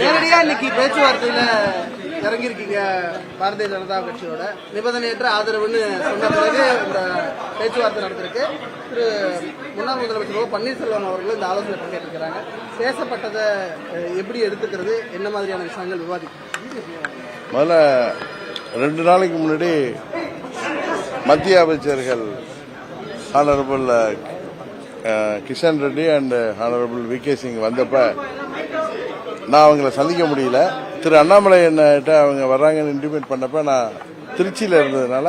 நேரடியா இன்னைக்கு பேச்சுவார்த்தையில இறங்கியிருக்கீங்க பாரதிய ஜனதா கட்சியோட. நிபந்தனையற்ற ஆதரவுன்னு சொன்ன பிறகு இந்த பேச்சுவார்த்தை நடந்திருக்கு. திரு முன்னாள் முதலமைச்சர் ஓ பன்னீர்செல்வம் அவர்கள் இந்த ஆலோசனை பங்கேற்றிருக்கிறாங்க. பேசப்பட்டதை எப்படி எடுத்துக்கிறது என்ன மாதிரியான விஷயங்கள் விவாதிக்கும்? முதல்ல ரெண்டு நாளைக்கு முன்னாடி மத்திய அமைச்சர்கள் honourable Kishan Reddy and honourable V K Singh வந்தப்ப நான் அவங்கள சந்திக்க முடியல. திரு அண்ணாமலை என்னட்ட அவங்க வர்றாங்கன்னு இன்டிமேட் பண்ணப்ப நான் திருச்சியில் இருந்ததுனால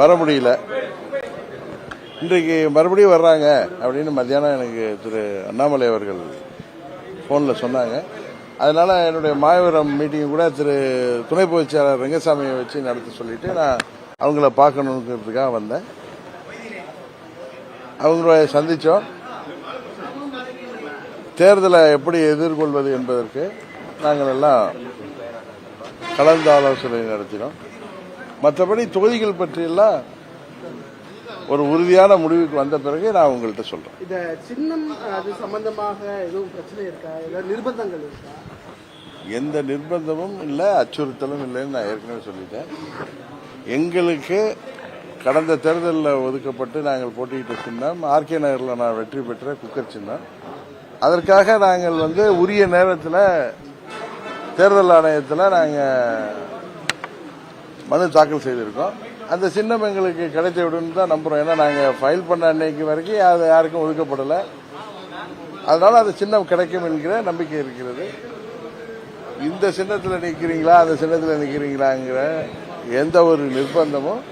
வர முடியல. இன்றைக்கு மறுபடியும் வர்றாங்க அப்படின்னு மத்தியானம் எனக்கு திரு அண்ணாமலை அவர்கள் ஃபோனில் சொன்னாங்க. அதனால என்னுடைய மாயவரம் மீட்டிங் கூட திரு துணை பொதுச்செயலாளர் ரங்கசாமியை வச்சு நடத்த சொல்லிட்டு நான் அவங்கள பார்க்கணுங்கிறதுக்காக வந்தேன். அவங்கள சந்தித்தோம் தேர்தலை எப்படி எதிர்கொள்வது என்பதற்கு நாங்கள் எல்லாம் கலந்து ஆலோசனை நடத்தினோம். மற்றபடி தொகுதிகள் பற்றியெல்லாம் ஒரு உறுதியான முடிவுக்கு வந்த பிறகு நான் உங்கள்கிட்ட சொல்றேன். இந்த சின்னம் அது சம்பந்தமாக எதுவும் பிரச்சனை இருக்கா? ஏதாவது நிர்பந்தங்கள் இருக்கா? எந்த நிர்பந்தமும் இல்லை அச்சுறுத்தலும் இல்லைன்னு நான் ஏற்கனவே சொல்லிட்டேன். எங்களுக்கு கடந்த தேர்தலில் ஒதுக்கப்பட்டு நாங்கள் போட்டியிட்ட சின்னம் ஆர்கே நகரில் நான் வெற்றி பெற்ற குக்கர் சின்னம். அதற்காக நாங்கள் வந்து உரிய நேரத்தில் தேர்தல் ஆணையத்தில் நாங்கள் மனு தாக்கல் செய்திருக்கோம். அந்த சின்னம் எங்களுக்கு கிடைத்த விடுன்னு தான் நம்புகிறோம் ஏன்னா நாங்கள் ஃபைல் பண்ண அன்னைக்கு வரைக்கும் அது யாருக்கும் ஒதுக்கப்படலை. அதனால் அந்த சின்னம் கிடைக்கும் என்கிற நம்பிக்கை இருக்கிறது. இந்த சின்னத்தில் நிற்கிறீங்களா அந்த சின்னத்தில் நிற்கிறீங்களாங்கிற எந்த ஒரு நிர்பந்தமும்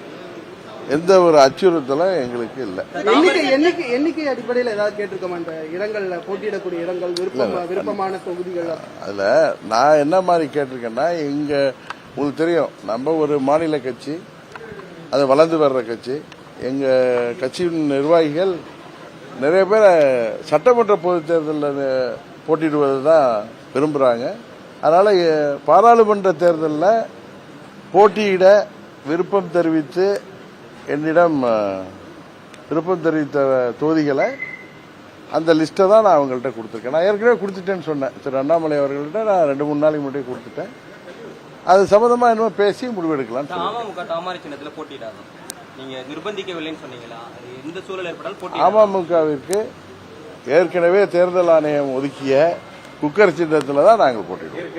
எந்த ஒரு அச்சுறுத்தலும் எங்களுக்கு இல்லை. எண்ணிக்கை எண்ணிக்கை எண்ணிக்கை அடிப்படையில் ஏதாவது கேட்டிருக்கோமா? இந்த இடங்கள்ல போட்டியிடக்கூடிய இடங்கள் விருப்பம் விருப்பமான தொகுதிகள்? அதில் நான் என்ன மாதிரி கேட்டிருக்கேன்னா இங்கே உங்களுக்கு தெரியும் நம்ம ஒரு மாநில கட்சி அது வளர்ந்து வர்ற கட்சி. எங்கள் கட்சியின் நிர்வாகிகள் நிறைய பேர் சட்டமன்ற பொதுத் தேர்தலில் போட்டியிடுவது தான் விரும்புகிறாங்க அதனால் பாராளுமன்ற தேர்தலில் போட்டியிட விருப்பம் தெரிவித்து என்னிடம் விருப்பம் தெரிவித்த தொகுதிகளை அந்த லிஸ்ட்டை தான் நான் அவங்கள்ட்ட கொடுத்துருக்கேன். நான் ஏற்கனவே கொடுத்துட்டேன்னு சொன்னேன். திரு அண்ணாமலை அவர்கள்ட்ட நான் ரெண்டு மூணு நாளைக்கு முன்னாடி கொடுத்துட்டேன். அது சம்மந்தமா என்னமோ பேசி முடிவெடுக்கலாம் அமமுகவிற்கு ஏற்கனவே தேர்தல் ஆணையம் ஒதுக்கிய குக்கர் சின்னத்தில் தான் நாங்கள் போட்டிடுவோம்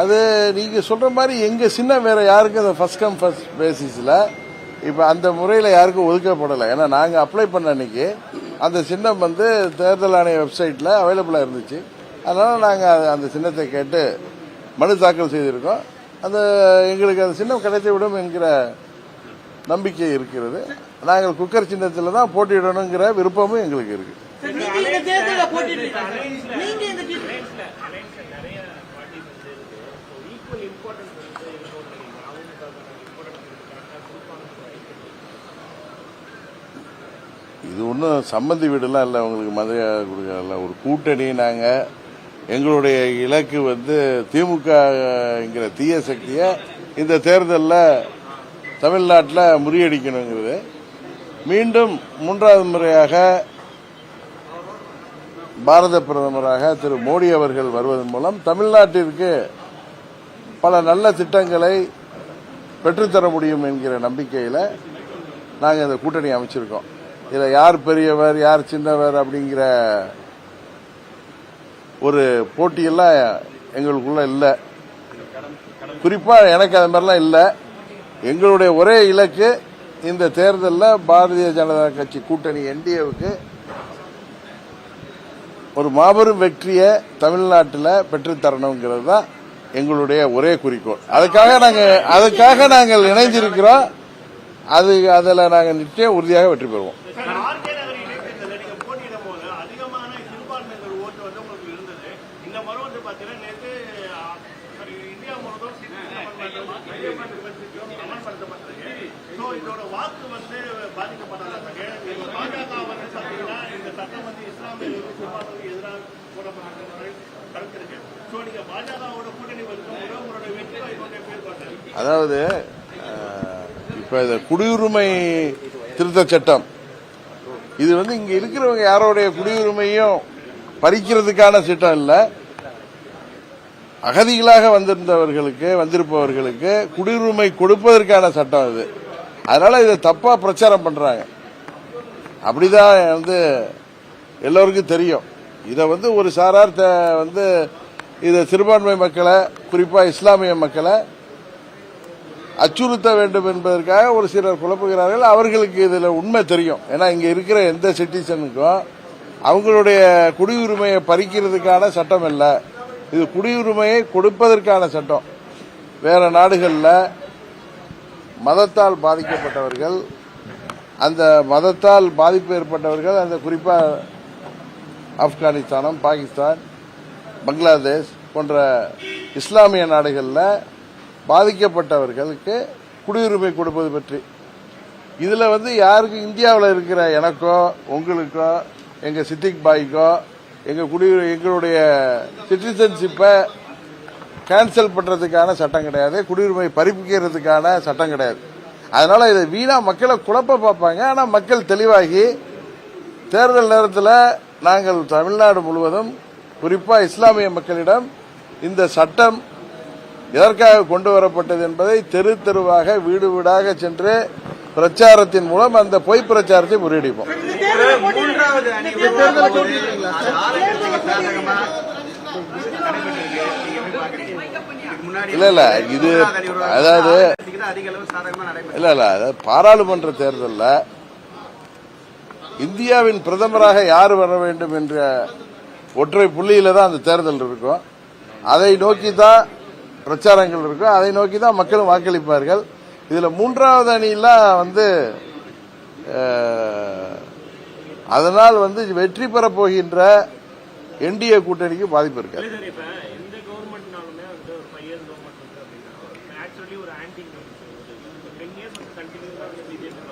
அது நீங்கள் சொல்கிற மாதிரி எங்கள் சின்ன வேறு யாருக்கும் அந்த ஃபஸ்ட் கம் ஃபஸ்ட் பேசிஸில் இப்போ அந்த முறையில் யாருக்கும் ஒதுக்கப்படலை. ஏன்னா நாங்கள் அப்ளை பண்ண அன்னைக்கு அந்த சின்னம் வந்து தேர்தல் ஆணைய வெப்சைட்டில் அவைலபிளாக இருந்துச்சு. அதனால் நாங்கள் அந்த சின்னத்தை கேட்டு மனு தாக்கல் செய்திருக்கோம். அந்த எங்களுக்கு அந்த சின்னம் கிடைத்து விடும் என்கிற நம்பிக்கை இருக்கிறது. நாங்கள் குக்கர் சின்னத்தில் தான் போட்டியிடணுங்கிற விருப்பமும் எங்களுக்கு இருக்குது நீங்க இந்த தேர்தலில் போட்டிட்டு நீங்க இந்த இது ஒன்றும் சம்மந்தி வீடுலாம் இல்லை உங்களுக்கு மதுரையாக கொடுக்கல ஒரு கூட்டணி நாங்கள் எங்களுடைய இலக்கு வந்து திமுகங்கிற தீய சக்தியை இந்த தேர்தலில் தமிழ்நாட்டில் முறியடிக்கணுங்கிறது. மீண்டும் மூன்றாவது முறையாக பாரத பிரதமராக திரு மோடி அவர்கள் வருவதன் மூலம் தமிழ்நாட்டிற்கு பல நல்ல திட்டங்களை பெற்றுத்தர முடியும் என்கிற நம்பிக்கையில் நாங்கள் இந்த கூட்டணி அமைச்சிருக்கோம். இதில் யார் பெரியவர் யார் சின்னவர் அப்படிங்கிற ஒரு போட்டியெல்லாம் எங்களுக்குள்ள இல்லை. குறிப்பாக எனக்கு அது மாதிரிலாம் இல்லை. எங்களுடைய ஒரே இலக்கு இந்த தேர்தலில் பாரதிய ஜனதா கட்சி கூட்டணி என்டிஏவுக்கு ஒரு மாபெரும் வெற்றியை தமிழ்நாட்டில் பெற்றுத்தரணுங்கிறது தான் எங்களுடைய ஒரே குறிக்கோள். அதுக்காக நாங்கள் அதுக்காக நாங்கள் இணைஞ்சிருக்கிறோம். அது அதில் நாங்கள் நிச்சயம் உறுதியாக வெற்றி பெறுவோம். பாதிக்கப்பட்டதாக பாஜக வந்து இந்த சட்டம் வந்து சிறுபான்மைக்கு எதிராக ஸோ பாஜகவோட கூட்டணி வெற்றி பேர் அதாவது இப்போ இப்ப இந்த குடியுரிமை திருத்த சட்டம். இது வந்து இங்க இருக்கிறவங்க யாரோடைய குடியுரிமையும் பறிக்கிறதுக்கான சட்டம் இல்லை. அகதிகளாக வந்திருந்தவர்களுக்கு வந்திருப்பவர்களுக்கு குடியுரிமை கொடுப்பதற்கான சட்டம் இது. அதனால் இதை தப்பாக பிரச்சாரம் பண்ணுறாங்க அப்படிதான் வந்து எல்லோருக்கும் தெரியும். இதை வந்து ஒரு சாரார் த- வந்து இதை சிறுபான்மை மக்களை குறிப்பாக இஸ்லாமிய மக்களை அச்சுறுத்த வேண்டும் என்பதற்காக ஒரு சிலர் குழப்புகிறார்கள். அவர்களுக்கு இதில் உண்மை தெரியும். ஏன்னா இங்கே இருக்கிற எந்த சிட்டிசனுக்கும் அவங்களுடைய குடியுரிமையை பறிக்கிறதுக்கான சட்டம் இல்லை. இது குடியுரிமையை கொடுப்பதற்கான சட்டம். வேறு நாடுகளில் மதத்தால் பாதிக்கப்பட்டவர்கள் அந்த மதத்தால் பாதிப்பு ஏற்பட்டவர்கள் அந்த குறிப்பாக ஆப்கானிஸ்தானம் பாகிஸ்தான் பங்களாதேஷ் போன்ற இஸ்லாமிய நாடுகளில் பாதிக்கப்பட்டவர்களுக்கு குடியுரிமை கொடுப்பது பற்றி. இதில் வந்து யாருக்கு இந்தியாவில் இருக்கிற எனக்கோ உங்களுக்கோ எங்கள் சித்திக் பாய்க்கோ எங்கள் குடியுரி எங்களுடைய சிட்டிசன்ஷிப்பை கேன்சல் பண்ணுறதுக்கான சட்டம் கிடையாது. குடியுரிமை பறிப்புக்கிறதுக்கான சட்டம் கிடையாது. அதனால் இதை வீணாக மக்களை குழப்ப பார்ப்பாங்க. ஆனால் மக்கள் தெளிவாகி தேர்தல் நேரத்தில் நாங்கள் தமிழ்நாடு முழுவதும் குறிப்பாக இஸ்லாமிய மக்களிடம் இந்த சட்டம் எதற்காக கொண்டு வரப்பட்டது என்பதை தெரு தெருவாக வீடு வீடாக சென்று பிரச்சாரத்தின் மூலம் அந்த பொய் பிரச்சாரத்தை முறியடிப்போம் இந்த தேர்தலை போட்டி- மூன்றாவது அணி இந்த தேர்தலை போட்டி- அது ஆளுங்கட்சிக்கு சாதகமா நடைபெற்றிருக்கு. நீங்க எப்படி பார்க்கறீங்க? இதுக்கு முன்னாடி இல்ல, இல்ல, இது அதாவது- இல்ல இல்ல அதாவது பாராளுமன்ற தேர்தலில் இந்தியாவின் பிரதமராக யார் வர வேண்டும் என்ற ஒற்றை புள்ளியில தான் அந்த தேர்தல் இருக்கும். அதை நோக்கி தான் பிரச்சாரங்கள் இருக்கும். அதை நோக்கி தான் மக்களும் வாக்களிப்பார்கள். இதுல மூன்றாவது அணியெல்லாம் வந்து அதனால் வந்து வெற்றி பெறப் போகின்ற என்டிஏ கூட்டணிக்கு பாதிப்பு இருக்காது சார் இப்ப எந்த கவர்மெண்ட்னாலுமே வந்து ஒரு ஃபைவ் இயர்ஸ் கவர்மெண்ட் வந்து அப்படின்னா ஆக்சுவலி ஒரு ஆன்டி ஒரு டென் இயர்ஸ் வந்து கண்டினியூஸாக வந்து பிஜேபி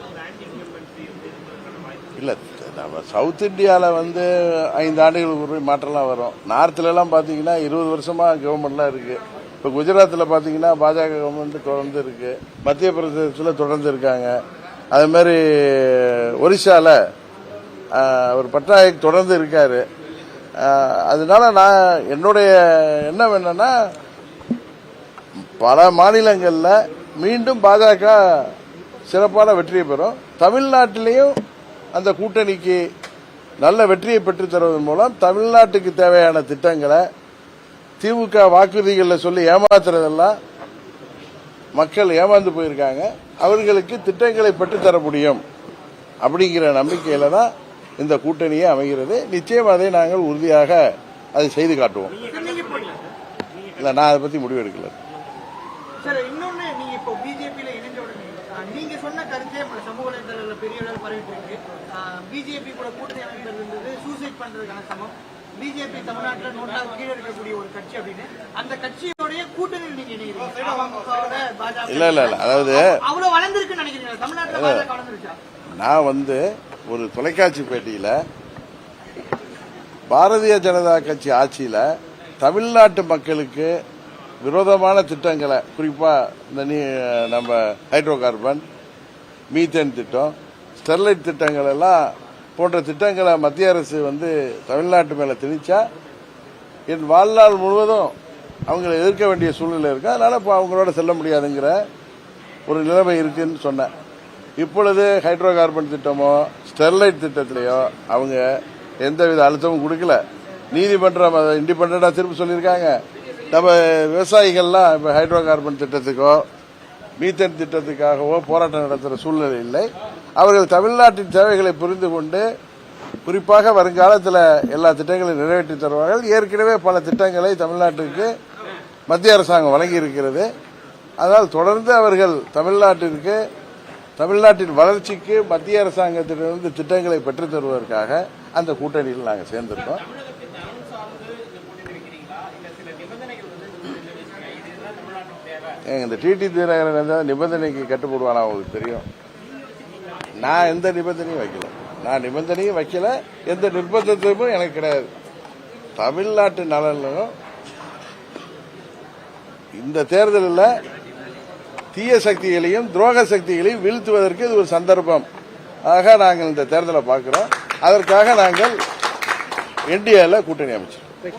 ஒரு ஆன்டி இன்கம்பன்சி வந்து இருக்கிறதுக்கான வாய்ப்பு இல்லை நம்ம சவுத் இந்தியாவில் வந்து ஐந்து ஆண்டுகளுக்கு ஒரு மாற்றம்லாம் வரும். நார்த்துலலாம் பார்த்தீங்கன்னா இருபது வருஷமாக கவர்மெண்ட்லாம் இருக்குது இப்போ குஜராத்தில் பார்த்தீங்கன்னா பாஜக கவர்மெண்ட் தொடர்ந்து இருக்குது மத்திய பிரதேசத்தில் தொடர்ந்து இருக்காங்க. அதுமாதிரி ஒரிசாவில் அவர் ஆஹ், பட்நாயக் தொடர்ந்து இருக்கார். அதனால நான் என்னுடைய எண்ணம் என்னென்னா பல மாநிலங்களில் மீண்டும் பாஜக சிறப்பான வெற்றியை பெறும். தமிழ்நாட்டிலையும் அந்த கூட்டணிக்கு நல்ல வெற்றியை பெற்றுத் தருவதன் மூலம் தமிழ்நாட்டுக்கு தேவையான திட்டங்களை திமுக வாக்குறுதிகளில் சொல்லி ஏமாத்துறதெல்லாம் மக்கள் ஏமாந்து போயிருக்காங்க. அவர்களுக்கு திட்டங்களை பெற்றுத் தர முடியும் அப்படிங்கிற நம்பிக்கையில தான் இந்த கூட்டணியே அமைகிறது. நிச்சயம் அதை நாங்கள் உறுதியாக அதை செய்து காட்டுவோம். இல்ல நான் அதை பத்தி முடிவு எடுக்கல. நீங்க சொன்ன கருத்தே சமூக வலைதளங்கள்ல பெரிய அளவில் பரவிட்டு இருக்கு. பிஜேபி கூட கூட்டணி அமைக்கிறது சூசைட் பண்றதுக்கான சமம். பிஜேபி தமிழ்நாட்டுல நோட்டால் கீழே இருக்கக்கூடிய ஒரு கட்சி அப்படின்னு. அந்த கட்சியோடைய கூட்டணியில் நீங்க பாஜக. இல்ல இல்ல இல்ல. அதாவது அவ்வளவு வளர்ந்துருக்குன்னு நினைக்கிறீங்களா? தமிழ்நாட்டுல பாஜக வளர்ந்துருச்சா? நான் வந்து ஒரு தொலைக்காட்சி பேட்டியில பாரதிய ஜனதா கட்சி ஆட்சியில தமிழ்நாட்டு மக்களுக்கு விரோதமான திட்டங்களை குறிப்பாக இந்த நீ நம்ம ஹைட்ரோ கார்பன் மீத்தேன் திட்டம் ஸ்டெர்லைட் திட்டங்கள் எல்லாம் போன்ற திட்டங்களை மத்திய அரசு வந்து தமிழ்நாட்டு மேலே திணிச்சா என் வாழ்நாள் முழுவதும் அவங்களை எதிர்க்க வேண்டிய சூழ்நிலை இருக்கு. அதனால் இப்போ அவங்களோட செல்ல முடியாதுங்கிற ஒரு நிலைமை இருக்குன்னு சொன்னேன். இப்பொழுது ஹைட்ரோ கார்பன் திட்டமோ ஸ்டெர்லைட் திட்டத்திலேயோ அவங்க எந்தவித அழுத்தமும் கொடுக்கல. நீதிமன்றம் அதை இண்டிபெண்டாக திருப்பி சொல்லியிருக்காங்க. நம்ம விவசாயிகள்லாம் இப்போ ஹைட்ரோ கார்பன் திட்டத்துக்கோ மீத்தன் திட்டத்துக்காகவோ போராட்டம் நடத்துகிற சூழ்நிலை இல்லை. அவர்கள் தமிழ்நாட்டின் தேவைகளை புரிந்து கொண்டு குறிப்பாக வருங்காலத்தில் எல்லா திட்டங்களையும் நிறைவேற்றி தருவார்கள். ஏற்கனவே பல திட்டங்களை தமிழ்நாட்டுக்கு மத்திய அரசாங்கம் வழங்கி இருக்கிறது அதனால் தொடர்ந்து அவர்கள் தமிழ்நாட்டிற்கு தமிழ்நாட்டின் வளர்ச்சிக்கு மத்திய அரசாங்கத்திலிருந்து திட்டங்களை பெற்றுத் தருவதற்காக அந்த கூட்டணியில் நாங்கள் சேர்ந்திருக்கோம். இந்த டிடி தினகரன் இருந்தால் நிபந்தனைக்கு கட்டுப்படுவானா அவங்களுக்கு தெரியும்? நான் எந்த நிபந்தனையும் வைக்கல. நான் நிபந்தனையும் வைக்கல. எந்த நிர்பந்தத்தையும் எனக்கு கிடையாது. தமிழ்நாட்டு நலனும் இந்த தேர்தலில் தீய சக்திகளையும் துரோக சக்திகளையும் வீழ்த்துவதற்கு இது ஒரு சந்தர்ப்பம். ஆக நாங்கள் இந்த தேர்தலை பார்க்கிறோம். அதற்காக நாங்கள் என்டிஏல கூட்டணி அமைச்சோம்.